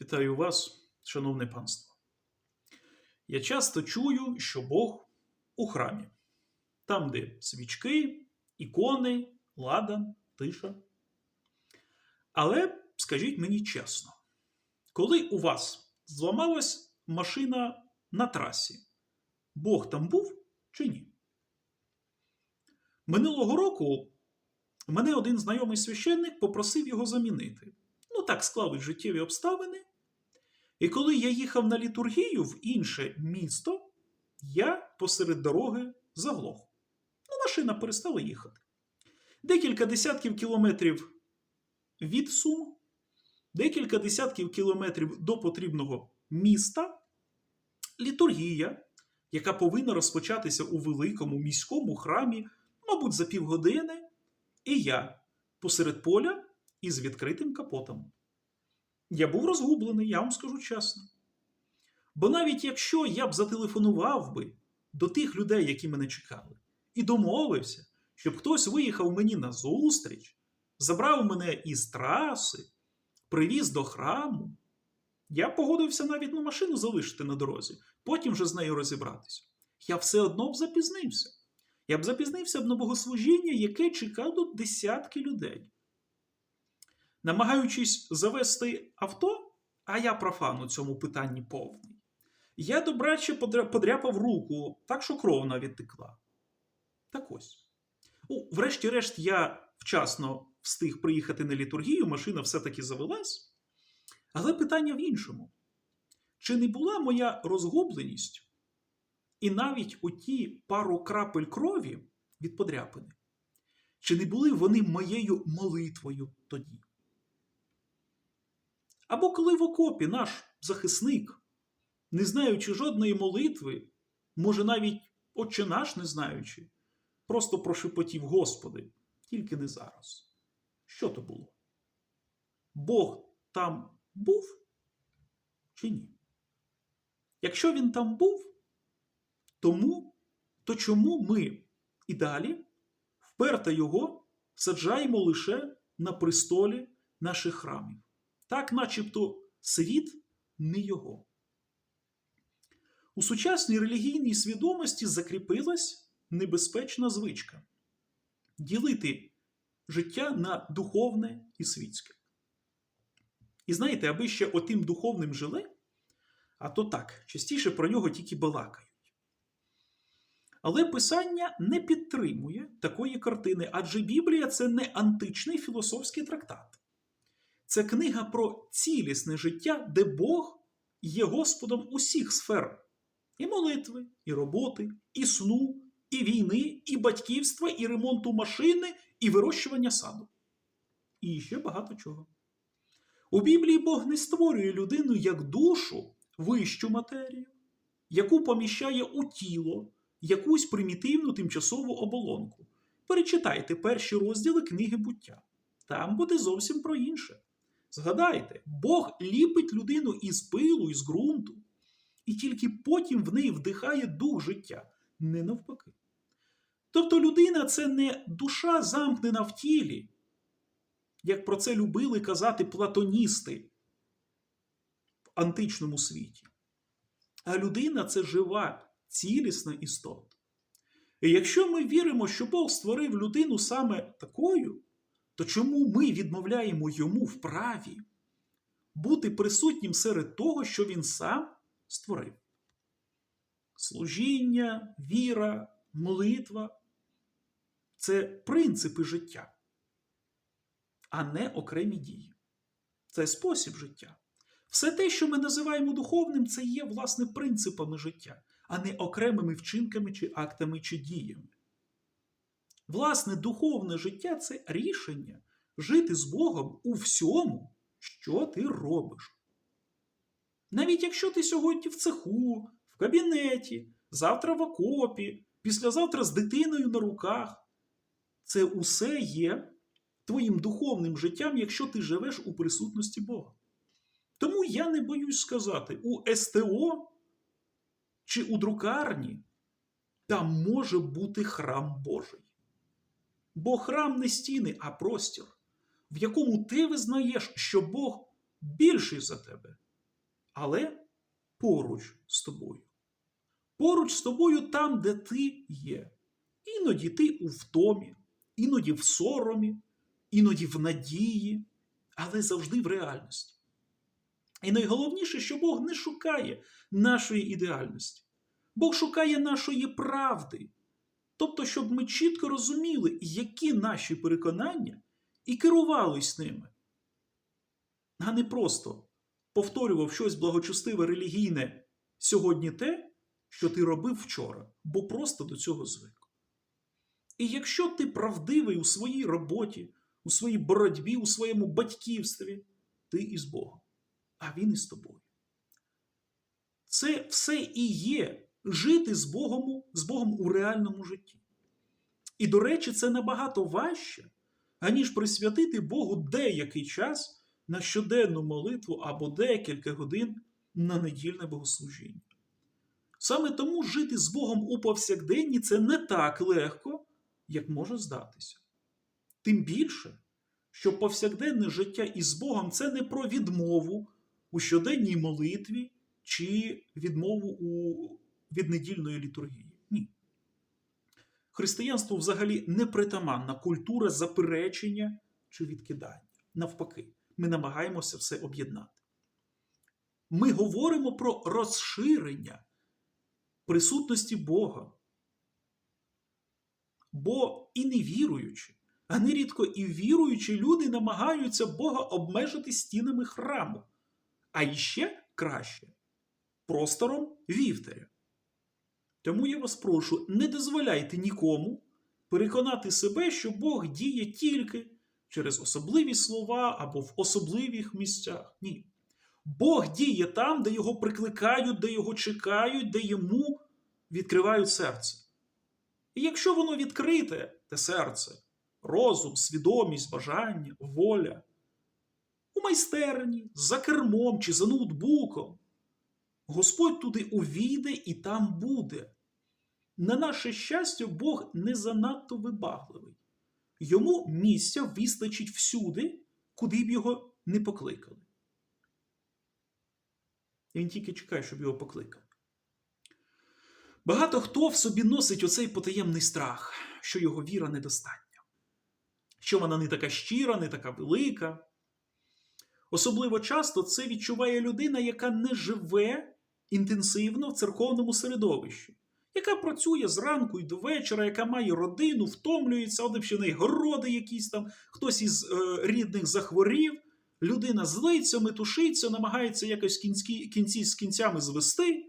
Вітаю вас, шановне панство. Я часто чую, що Бог у храмі, там, де свічки, ікони, ладан, тиша. Але скажіть мені чесно, коли у вас зламалась машина на трасі, Бог там був чи ні? Минулого року мене один знайомий священник попросив його замінити. Ну, так склались життєві обставини. І коли я їхав на літургію в інше місто, я посеред дороги заглох. Ну, машина перестала їхати. Декілька десятків кілометрів від Сум, декілька десятків кілометрів до потрібного міста, літургія, яка повинна розпочатися у великому міському храмі, мабуть, за півгодини, і я посеред поля із відкритим капотом. Я був розгублений, я вам скажу чесно. Бо навіть якщо я б зателефонував би до тих людей, які мене чекали, і домовився, щоб хтось виїхав мені на зустріч, забрав мене із траси, привіз до храму, я погодився навіть на машину залишити на дорозі, потім вже з нею розібратися. Я все одно б запізнився. Я б запізнився б на богослужіння, яке чекало десятки людей. Намагаючись завести авто, а я профан у цьому питанні повний, я добраче подряпав руку, так що кров навіть текла. Так ось. Ну, врешті-решт, я вчасно встиг приїхати на літургію, машина все-таки завелась. Але питання в іншому: чи не була моя розгубленість і навіть оті пару крапель крові від подряпини, чи не були вони моєю молитвою тоді? Або коли в окопі наш захисник, не знаючи жодної молитви, може навіть Отче наш не знаючи, просто прошепотів Господи, тільки не зараз. Що то було? Бог там був чи ні? Якщо він там був, тому, то чому ми і далі вперто його саджаємо лише на престолі наших храмів? Так, начебто, світ не його. У сучасній релігійній свідомості закріпилась небезпечна звичка ділити життя на духовне і світське. І знаєте, аби ще отим духовним жили, а то так, частіше про нього тільки балакають. Але Писання не підтримує такої картини, адже Біблія це не античний філософський трактат. Це книга про цілісне життя, де Бог є Господом усіх сфер і молитви, і роботи, і сну, і війни, і батьківства, і ремонту машини, і вирощування саду. І ще багато чого. У Біблії Бог не створює людину як душу, вищу матерію, яку поміщає у тіло якусь примітивну тимчасову оболонку. Перечитайте перші розділи книги буття. Там буде зовсім про інше. Згадайте, Бог ліпить людину із пилу, із ґрунту, і тільки потім в неї вдихає дух життя, не навпаки. Тобто людина це не душа замкнена в тілі, як про це любили казати платоністи в античному світі. А людина це жива, цілісна істота. І якщо ми віримо, що Бог створив людину саме такою, то чому ми відмовляємо йому в праві бути присутнім серед того, що він сам створив? Служіння, віра, молитва це принципи життя, а не окремі дії. Це спосіб життя. Все те, що ми називаємо духовним, це є, власне, принципами життя, а не окремими вчинками чи актами чи діями. Власне, духовне життя це рішення жити з Богом у всьому, що ти робиш. Навіть якщо ти сьогодні в цеху, в кабінеті, завтра в окопі, післязавтра з дитиною на руках, це усе є твоїм духовним життям, якщо ти живеш у присутності Бога. Тому я не боюсь сказати, у СТО чи у друкарні там може бути храм Божий. Бо храм не стіни, а простір, в якому ти визнаєш, що Бог більший за тебе, але поруч з тобою. Поруч з тобою там, де ти є. Іноді ти у втомі, іноді в соромі, іноді в надії, але завжди в реальності. І найголовніше, що Бог не шукає нашої ідеальності. Бог шукає нашої правди. Тобто, щоб ми чітко розуміли, які наші переконання і керувались ними, а не просто повторював щось благочестиве релігійне сьогодні те, що ти робив вчора, бо просто до цього звик. І якщо ти правдивий у своїй роботі, у своїй боротьбі, у своєму батьківстві, ти із Богом, а Він із тобою. Це все і є жити з Богом, з Богом у реальному житті. І, до речі, це набагато важче, аніж присвятити Богу деякий час на щоденну молитву або декілька годин на недільне богослужіння. Саме тому жити з Богом у повсякденні це не так легко, як може здатися. Тим більше, що повсякденне життя із Богом це не про відмову у щоденній молитві чи відмову у... від недільної літургії. Ні. Християнству взагалі непритаманна культура заперечення чи відкидання. Навпаки, ми намагаємося все об'єднати. Ми говоримо про розширення присутності Бога. Бо і невіруючі, а нерідко і віруючі люди намагаються Бога обмежити стінами храму, а іще краще простором вівтаря. Тому я вас прошу, не дозволяйте нікому переконати себе, що Бог діє тільки через особливі слова або в особливих місцях. Ні. Бог діє там, де його прикликають, де його чекають, де йому відкривають серце. І якщо воно відкрите, те серце, розум, свідомість, бажання, воля, у майстерні, за кермом чи за ноутбуком, Господь туди увійде і там буде. На наше щастя, Бог не занадто вибагливий. Йому місця вистачить всюди, куди б його не покликали. І Він тільки чекає, щоб його покликали. Багато хто в собі носить оцей потаємний страх, що його віра недостатня, що вона не така щира, не така велика. Особливо часто це відчуває людина, яка не живе інтенсивно в церковному середовищі, яка працює зранку і до вечора, яка має родину, втомлюється, один ще городи якісь там, хтось із е, рідних захворів, людина злиться, метушиться, намагається якось кінці, кінці з кінцями звести.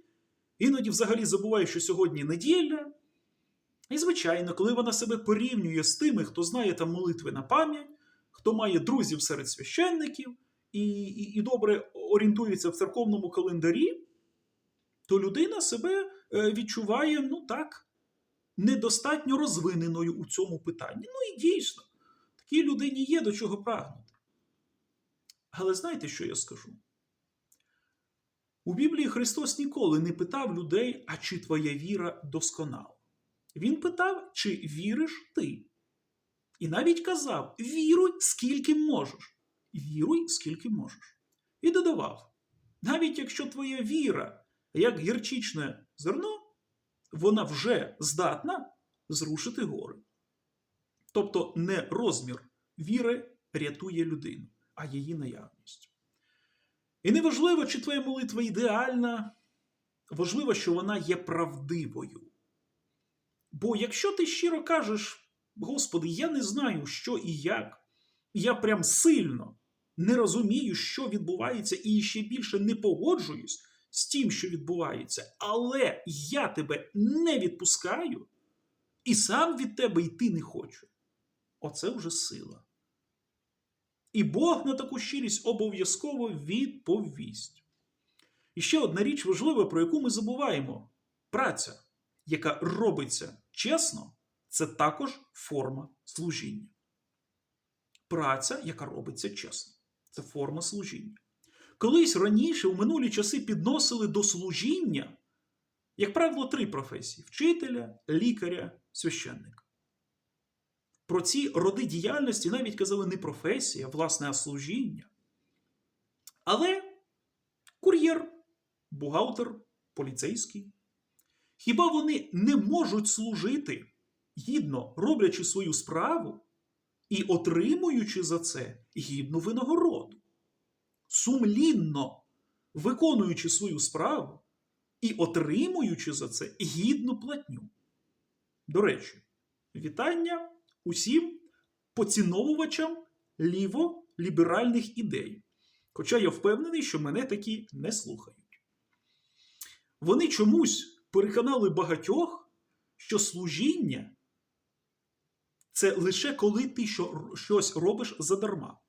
Іноді взагалі забуває, що сьогодні неділя. І, звичайно, коли вона себе порівнює з тими, хто знає там молитви на пам'ять, хто має друзів серед священників і, і, і добре орієнтується в церковному календарі, то людина себе е, відчуває, ну так, недостатньо розвиненою у цьому питанні. Ну і дійсно, такій людині є до чого прагнути. Але знаєте, що я скажу? У Біблії Христос ніколи не питав людей, а чи твоя віра досконала. Він питав, чи віриш ти. І навіть казав: віруй, скільки можеш. Віруй, скільки можеш. І додавав: навіть якщо твоя віра, як гірчичне зерно, вона вже здатна зрушити гори. Тобто не розмір віри рятує людину, а її наявність. І не важливо, чи твоя молитва ідеальна, важливо, що вона є правдивою. Бо якщо ти щиро кажеш, Господи, я не знаю, що і як, я прям сильно не розумію, що відбувається, і ще більше не погоджуюсь з тим, що відбувається, але я тебе не відпускаю і сам від тебе йти не хочу. Оце вже сила. І Бог на таку щирість обов'язково відповість. І ще одна річ важлива, про яку ми забуваємо: праця, яка робиться чесно, це також форма служіння. Праця, яка робиться чесно, це форма служіння. Колись раніше, у минулі часи, підносили до служіння, як правило, три професії: вчителя, лікаря, священника. Про ці роди діяльності навіть казали не професія, власне, а служіння. Але кур'єр бухгалтер, поліцейський? Хіба вони не можуть служити, гідно роблячи свою справу і отримуючи за це гідну винагороду? Сумлінно виконуючи свою справу і отримуючи за це гідну платню. До речі, вітання усім поціновувачам ліво-ліберальних ідей. Хоча я впевнений, що мене такі не слухають. Вони чомусь переконали багатьох, що служіння це лише коли ти щось робиш задарма.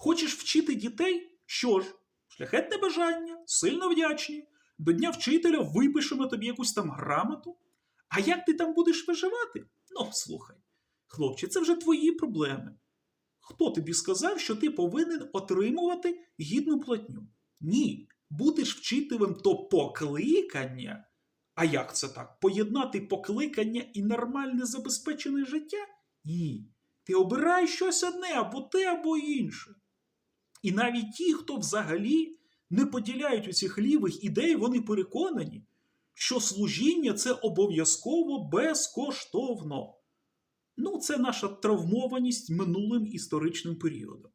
Хочеш вчити дітей? Що ж, шляхетне бажання, сильно вдячні. До дня вчителя випишемо тобі якусь там грамоту. А як ти там будеш виживати? Ну, слухай, хлопче, це вже твої проблеми. Хто тобі сказав, що ти повинен отримувати гідну платню? Ні, будеш вчителем то покликання. А як це так? Поєднати покликання і нормальне забезпечене життя? Ні. Ти обираєш щось одне або те, або інше. І навіть ті, хто взагалі не поділяють оцих лівих ідей, вони переконані, що служіння це обов'язково безкоштовно. Ну, це наша травмованість минулим історичним періодом.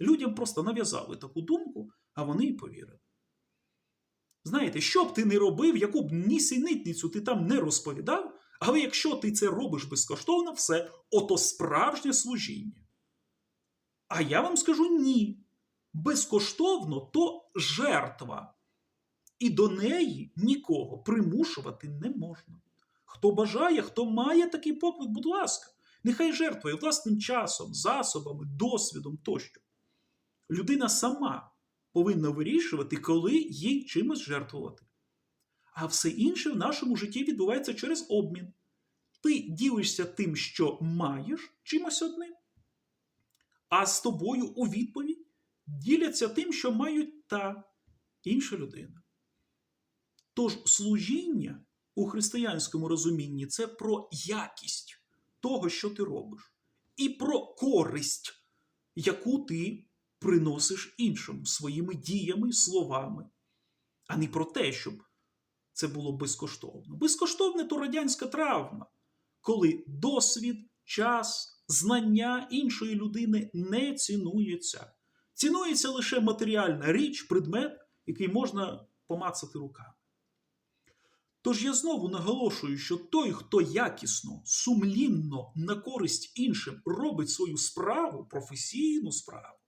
Людям просто нав'язали таку думку, а вони й повірили. Знаєте, що б ти не робив, яку б нісенітницю ти там не розповідав, але якщо ти це робиш безкоштовно, все ото справжнє служіння. А я вам скажу ні. Безкоштовно то жертва. І до неї нікого примушувати не можна. Хто бажає, хто має такий поклик, будь ласка, нехай жертвує власним часом, засобами, досвідом тощо. Людина сама повинна вирішувати, коли їй чимось жертвувати. А все інше в нашому житті відбувається через обмін. Ти ділишся тим, що маєш чимось одним, а з тобою у відповідь діляться тим, що мають та інша людина. Тож служіння у християнському розумінні це про якість того, що ти робиш, і про користь, яку ти приносиш іншому своїми діями, словами, а не про те, щоб це було безкоштовно. Безкоштовне то радянська травма, коли досвід, час, знання іншої людини не цінується. Цінується лише матеріальна річ, предмет, який можна помацати руками. Тож я знову наголошую, що той, хто якісно, сумлінно на користь іншим робить свою справу, професійну справу,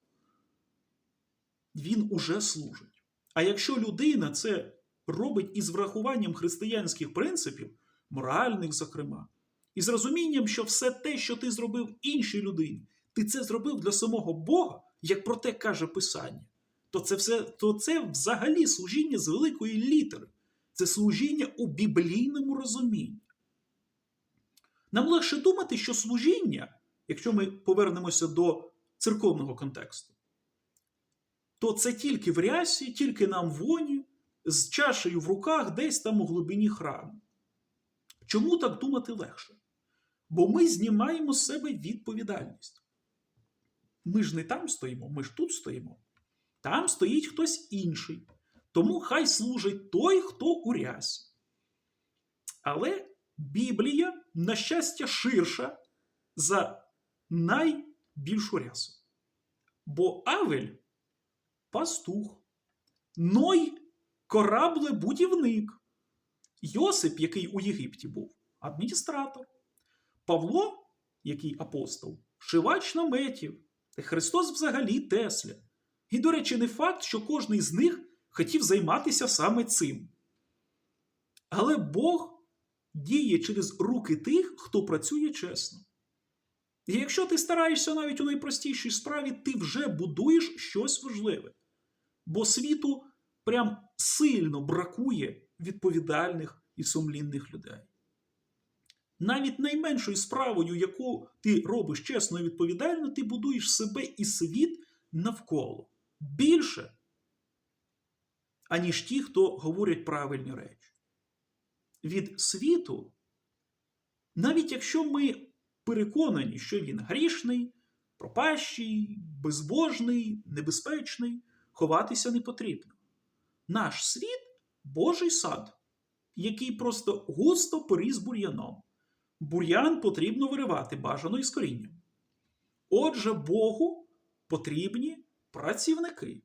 він уже служить. А якщо людина це робить із врахуванням християнських принципів, моральних, зокрема, і з розумінням, що все те, що ти зробив іншій людині, ти це зробив для самого Бога, як про те каже Писання, то це, все, то це взагалі служіння з великої літери. Це служіння у біблійному розумінні. Нам легше думати, що служіння, якщо ми повернемося до церковного контексту, то це тільки в рясі, тільки нам воні, з чашею в руках десь там у глибині храму. Чому так думати легше? Бо ми знімаємо з себе відповідальність. Ми ж не там стоїмо, ми ж тут стоїмо. Там стоїть хтось інший. Тому хай служить той, хто у рясі. Але Біблія, на щастя, ширша за найбільшу рясу. Бо Авель пастух, Ной кораблебудівник, Йосип, який у Єгипті був, адміністратор, Павло, який апостол, шивач наметів, Христос взагалі Тесля. І, до речі, не факт, що кожний з них хотів займатися саме цим. Але Бог діє через руки тих, хто працює чесно. І якщо ти стараєшся навіть у найпростішій справі, ти вже будуєш щось важливе. Бо світу прям сильно бракує відповідальних і сумлінних людей. Навіть найменшою справою, яку ти робиш чесно і відповідально, ти будуєш себе і світ навколо. Більше аніж ті, хто говорять правильні речі. Від світу, навіть якщо ми переконані, що він грішний, пропащий, безбожний, небезпечний, ховатися не потрібно. наш світ Божий сад, який просто густо поріс бур'яном. Бур'ян потрібно виривати бажано із корінням. Отже, Богу потрібні працівники.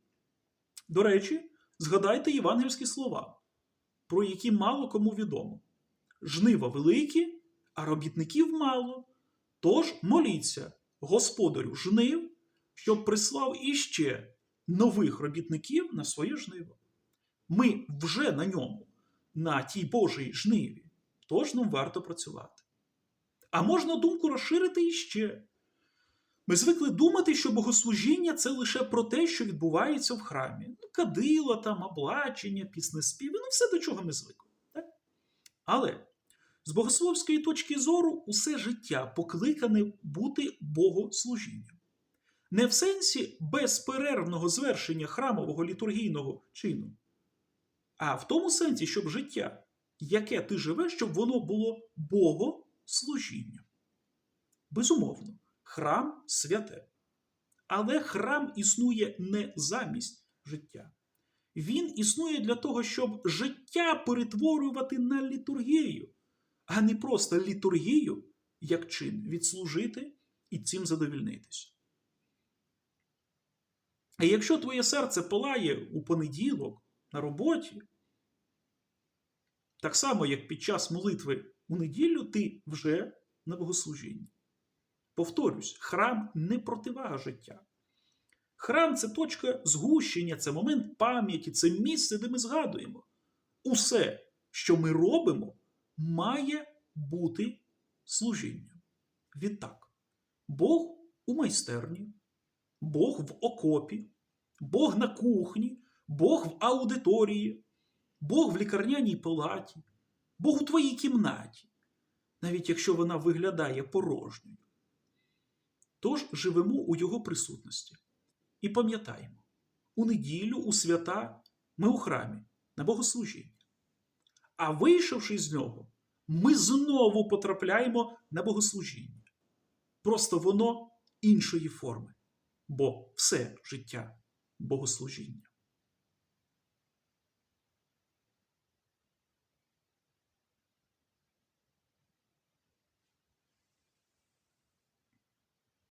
До речі, згадайте євангельські слова, про які мало кому відомо. Жнива великі, а робітників мало. Тож моліться господарю жнив, щоб прислав іще нових робітників на своє жниво. Ми вже на ньому, на тій Божій жниві, тож нам варто працювати. А можна думку розширити іще. Ми звикли думати, що богослужіння це лише про те, що відбувається в храмі. Ну, кадила, там, облачення, піснеспіви, ну все до чого ми звикли. Так? Але з богословської точки зору усе життя покликане бути богослужінням. Не в сенсі безперервного звершення храмового літургійного чину, а в тому сенсі, щоб життя, яке ти живеш, щоб воно було богослужінням. Безумовно, храм святе. Але храм існує не замість життя. Він існує для того, щоб життя перетворювати на літургію, а не просто літургію як чин відслужити і цим задовільнитись. А якщо твоє серце палає у понеділок на роботі, так само, як під час молитви у неділю, ти вже на богослужінні. Повторюсь, храм не противага життя. Храм це точка згущення, це момент пам'яті, це місце, де ми згадуємо. Усе, що ми робимо, має бути служінням. Відтак, Бог у майстерні, Бог в окопі, Бог на кухні, Бог в аудиторії, Бог в лікарняній палаті, Бог у твоїй кімнаті, навіть якщо вона виглядає порожньою. Тож живемо у Його присутності і пам'ятаємо, у неділю, у свята ми у храмі на богослужіння. А вийшовши з нього, ми знову потрапляємо на богослужіння. Просто воно іншої форми, бо все життя богослужіння.